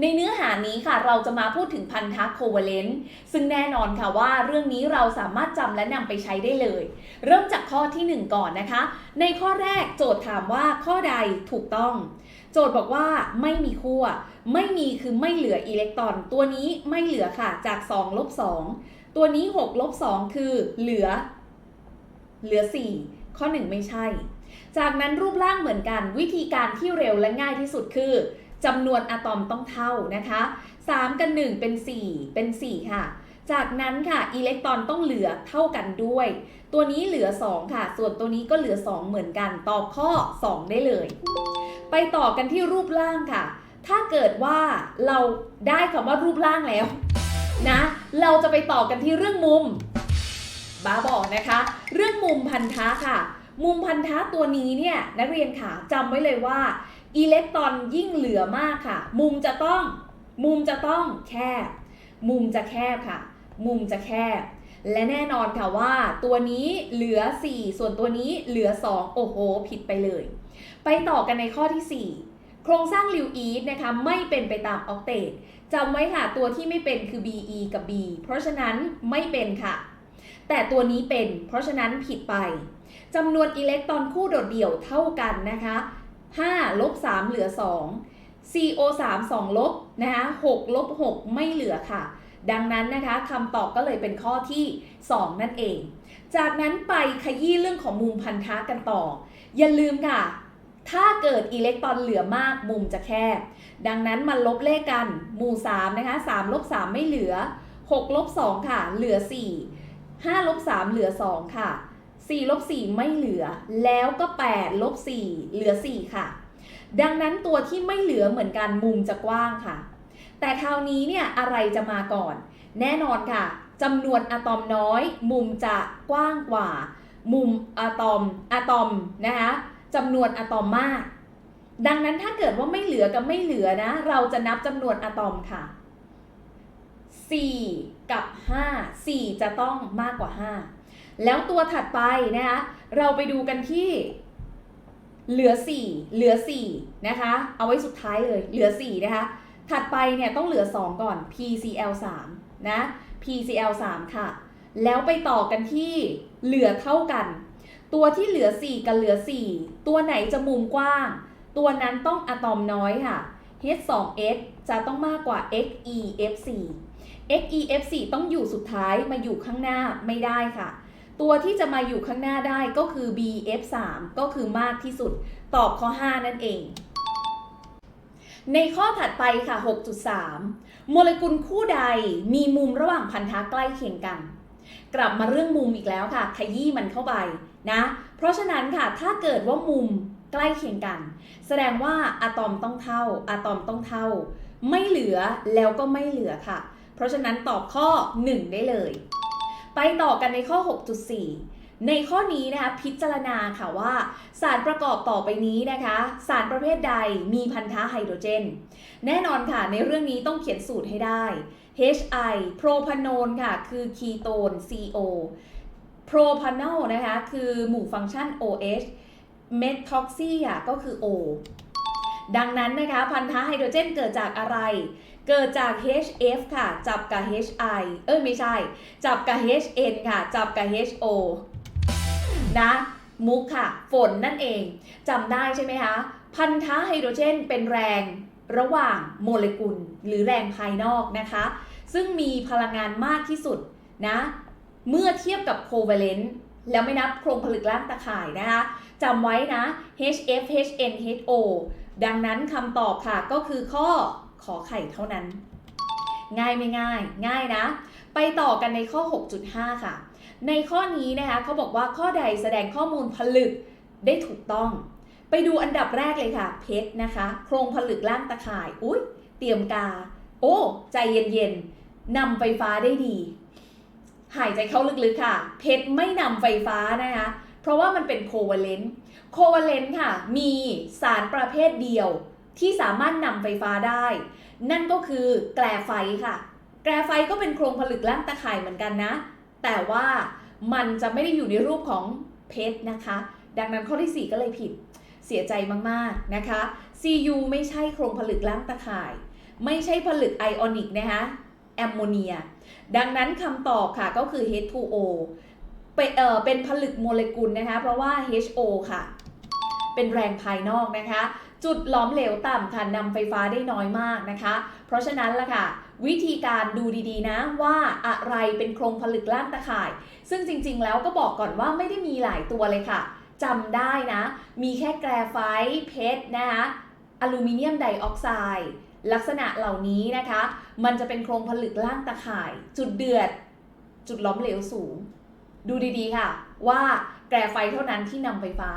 ในเนื้อหานี้ค่ะเราจะมาพูดถึงพันธะโคเวเลนต์ซึ่งแน่นอนค่ะว่าเรื่องนี้เราสามารถจำและนำไปใช้ได้เลย เริ่มจากข้อทีหนึ่1 ก่อนนะคะ ในข้อแรกโจทย์ถามว่าข้อใดถูกต้อง โจทย์บอกว่าไม่มีขั้วไม่มีคือไม่เหลืออิเล็กตรอน ตัวนี้ไม่เหลือค่ะจาก2ลบ2ตัวนี้6ลบ2คือเหลือ เหลือ 4 ข้อ 1 ไม่ใช่ จากนั้นรูปร่างเหมือนกันวิธีการที่เร็วและง่ายที่สุดคือ จำนวนอะตอมต้องเท่านะคะ 3 กับ 1 เป็น 4 เป็น 4 ค่ะ จากนั้นค่ะอิเล็กตรอนต้องเหลือเท่ากันด้วย ตัวนี้เหลือ 2 ค่ะ ส่วนตัวนี้ก็เหลือ 2 เหมือนกัน ตอบข้อ 2 ได้เลย ไปต่อกันที่รูปร่างค่ะ ถ้าเกิดว่าเราได้คำว่ารูปร่างแล้วนะเราจะไปต่อกันที่เรื่องมุมบ้าบอกนะคะ เรื่องมุมพันธะค่ะ มุมพันธะตัวนี้เนี่ยนักเรียนค่ะจำไว้เลยว่า อิเล็กตรอนยิ่งเหลือมากค่ะ มุมจะต้องมุมจะต้องแคบ มุมจะแคบค่ะ มุมจะแคบ และแน่นอนค่ะว่าตัวนี้เหลือ 4 ส่วนตัวนี้เหลือ 2 โอ้โห ผิดไปเลย ไปต่อกันในข้อที่ 4 โครงสร้างลิวอีฟนะคะไม่เป็นไปตามออกเตตจำไว้ค่ะ ตัวที่ไม่เป็นคือ BE กับ B เพราะฉะนั้นไม่เป็นค่ะ แต่ตัวนี้เป็น เพราะฉะนั้นผิดไปจำนวนอิเล็กตรอนคู่โดดเดี่ยวเท่ากันนะคะ 5ลบ3เหลือ 2 CO3 2ลบนะคะ6ลบ6ไม่เหลือค่ะ ดังนั้นนะคะคำตอบก็เลยเป็นข้อที่ 2 นั่นเอง จากนั้นไปขยี้เรื่องของมุมพันธะกันต่อ อย่าลืมค่ะ ถ้าเกิดอิเล็กตรอนเหลือมากมุมจะแคบ ดังนั้นมาลบเลขกันหมู่3นะคะ3ลบ3ไม่เหลือ6ลบ2ค่ะ เหลือ 4 5ลบ3เหลือ 2 ค่ะ 4ลบ4ไม่เหลือ แล้วก็8ลบ4เหลือ 4 ค่ะ ดังนั้นตัวที่ไม่เหลือเหมือนกันมุมจะกว้างค่ะ แต่คราวนี้เนี่ยอะไรจะมาก่อน แน่นอนค่ะจำนวนอะตอมน้อย มุมจะกว้างกว่า มุมอะตอมอะตอมนะคะจำนวนอะตอมมาก ดังนั้นถ้าเกิดว่าไม่เหลือกับไม่เหลือนะ เราจะนับจำนวนอะตอมค่ะ 4 กับ 5 4 จะต้องมากกว่า 5 แล้วตัวถัดไปนะคะเราไปดูกันที่เหลือ 4 เหลือ4นะคะ เอาไว้สุดท้ายเลย เหลือ 4 นะคะ ถัดไปเนี่ยต้องเหลือ 2 ก่อน PCl 3นะ PCl 3ค่ะ แล้วไปต่อกันที่เหลือเท่ากัน ตัวที่เหลือ 4 กับเหลือ 4 ตัวไหนจะมุมกว้าง ตัวนั้นต้องอะตอมน้อยค่ะ H2S จะต้องมากกว่า XeF4 XeF4 ต้องอยู่สุดท้ายมาอยู่ข้างหน้าไม่ได้ค่ะ ตัวที่จะมาอยู่ข้างหน้าได้ก็คือ BF3 ก็คือมากที่สุด ตอบข้อ 5 นั่นเอง ในข้อถัดไปค่ะ 6.3 โมเลกุลคู่ใดมีมุมระหว่างพันธะใกล้เคียงกัน กลับมาเรื่องมุมอีกแล้วค่ะ ขยี้มันเข้าไปนะ เพราะฉะนั้นค่ะ ถ้าเกิดว่ามุมใกล้เคียงกัน แสดงว่าอะตอมต้องเท่าอะตอมต้องเท่า ไม่เหลือแล้วก็ไม่เหลือค่ะ เพราะฉะนั้นตอบข้อ 1 ได้เลย ไปต่อกันในข้อ 6.4 ในข้อนี้นะคะพิจารณาค่ะว่า สารประกอบต่อไปนี้นะคะ สารประเภทใดมีพันธะไฮโดรเจน แน่นอนค่ะในเรื่องนี้ต้องเขียนสูตรให้ได้ HI โพรพานนค่ะ คือคีโตน CO โพรพานอลนะคะ คือหมู่ฟังก์ชัน OH เมทอกซี่อะก็คือ O ดังนั้นนะคะพันธะไฮโดรเจนเกิดจากอะไร เกิดจาก HF ค่ะ จับกับ HI เอ้ยไม่ใช่ จับกับ HN ค่ะ จับกับ HO นะมุกค่ะ ฝนนั่นเองจำได้ใช่ไหมคะ พันธะไฮโดรเจนเป็นแรงระหว่างโมเลกุลหรือแรงภายนอกนะคะ ซึ่งมีพลังงานมากที่สุดนะ เมื่อเทียบกับโคเวเลนต์แล้วไม่นับโครงผลึกร่างตะข่ายนะคะจำไว้นะ HF HN HO ดังนั้นคำตอบค่ะก็คือข้อขอไข่เท่านั้น ง่ายไม่ง่าย ง่ายนะ ไปต่อกันในข้อ 6.5 ค่ะ ในข้อนี้นะคะเขาบอกว่าข้อใดแสดงข้อมูลผลึกได้ถูกต้อง ไปดูอันดับแรกเลยค่ะ เพชรนะคะ โครงผลึกล่างตะข่ายอุ้ยเตรียมกา โอ้ ใจเย็นๆนำไฟฟ้าได้ดี หายใจเข้าลึกๆค่ะ เพชรไม่นำไฟฟ้านะคะ เพราะว่ามันเป็นโคเวเลนต์โคเวเลนต์ค่ะ มีสารประเภทเดียวที่สามารถนำไฟฟ้าได้ นั่นก็คือแกลไฟค่ะ แกลไฟก็เป็นโครงผลึกล่างตะข่ายเหมือนกันนะ แต่ว่ามันจะไม่ได้อยู่ในรูปของเพชรนะคะ ดังนั้นข้อที่ 4 ก็เลยผิด เสียใจมากๆนะคะ Cu ไม่ใช่โครงผลึกล่างตะข่าย ไม่ใช่ผลึกไอออนิกนะคะแอมโมเนีย ดังนั้นคำตอบค่ะก็คือ H2O เป็นเอ่อเป็นผลึกโมเลกุลนะคะ เพราะว่า HO ค่ะ เป็นแรงภายนอกนะคะ จุดหลอมเหลวต่ำค่ะนำไฟฟ้าได้น้อยมากนะคะ เพราะฉะนั้นล่ะค่ะ วิธีการดูดีๆนะว่าอะไรเป็นโครงผลึกล่างตะข่าย ซึ่งจริงๆแล้วก็บอกก่อนว่าไม่ได้มีหลายตัวเลยค่ะจำได้นะ มีแค่แกรไฟต์เพชรนะคะอลูมิเนียมไดออกไซด์ลักษณะเหล่านี้นะคะ มันจะเป็นโครงผลึกล่างตะข่าย จุดเดือด จุดล้อมเหลวสูง ดูดีๆค่ะ ว่าแกรไฟเท่านั้นที่นำไฟฟ้า